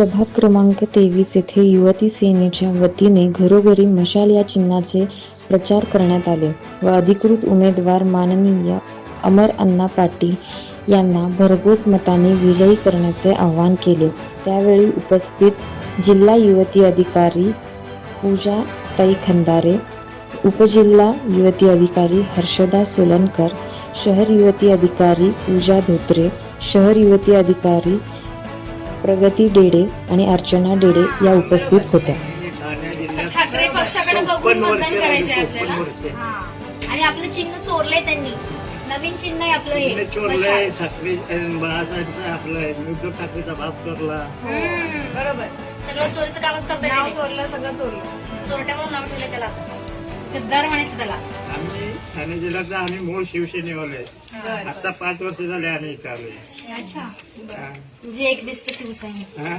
प्रभाग क्रमांक तेवीस येथे युवती सेनेच्या वतीने घरोघरी मशाल या चिन्हाचे प्रचार करण्यात आले व अधिकृत उमेदवार माननीय अमर अण्णा पाटील यांना भरघोस मताने विजयी करण्याचे आवाहन केले. त्यावेळी उपस्थित जिल्हा युवती अधिकारी पूजा ताई खंदारे उपजिल्हा युवती अधिकारी हर्षदा सोलनकर शहर युवती अधिकारी पूजा धोत्रे शहर युवती अधिकारी प्रगती डेडे आणि अर्चना डेडे या उपस्थित होत्या. ठाकरे पक्षाकडे बघून मतदान करायचंय आपल्याला. आणि आपलं चिन्ह चोरलंय त्यांनी. नवीन चिन्ह आहे आपलं हे. चोरलंय ठाकरे अं, बाळासाहेबचं आपलं. उद्धव ठाकरेचा बाप चोरला. हम्म, बरोबर. सगळं चोरीचं कामच करताय नाव त्याने. चोरलं सगळं चोरलं. चोरट्या म्हणून नाव ठेवलंय त्याला. गद्दार म्हणायचं त्याला आम्ही ठाणे जिल्ह्यातला आम्ही मूळ शिवसेनेवाले बरं. आता पाच वर्ष झाले आम्ही इथं आलोय अच्छा. म्हणजे एक दिष्ट शिवसैनिक हा?